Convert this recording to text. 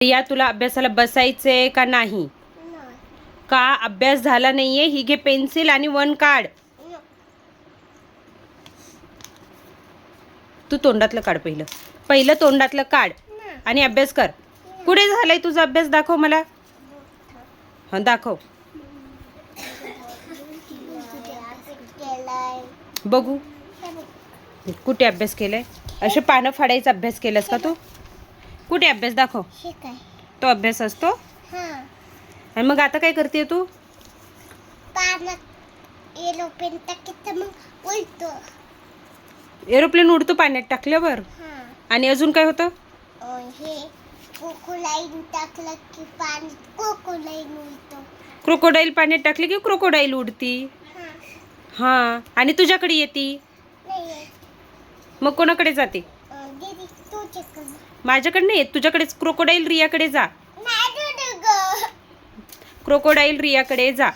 या तुला अभ्यासाला बसायचंय का नाही? का अभ्यास झाला नाहीये? ही घे पेन्सिल आणि वन काढ. तू तोंडातलं काढ पहिलं. पहिलं तोंडातलं काढ आणि अभ्यास कर. कुठे झालाय तुझा अभ्यास? दाखव मला. हा दाखव. बघू. कुठे अभ्यास केलाय? असे पानं फाडायचा अभ्यास केलास का तू? कुठे अभ्यास दाखव. तो अभ्यास असतो? आणि मग आता काय करते तू? मग उलतो एरोप्लेन उडतो पाण्यात टाकल्यावर? हा. आणि अजून काय होतं? अं, हे कोको लाईन टाकलं की पाणी कोको लाईन उलतो क्रोकोडाईल पाण्यात टाकले की क्रोकोडाईल उडती? हा. हा. आणि तुझ्याकडे येते? नाही मग कोणाकडे जाते? माझ्याकडे नाही येत तुझ्याकडेच. क्रोकोडाईल रियाकडे जा. क्रोकोडाईल रियाकडे जा.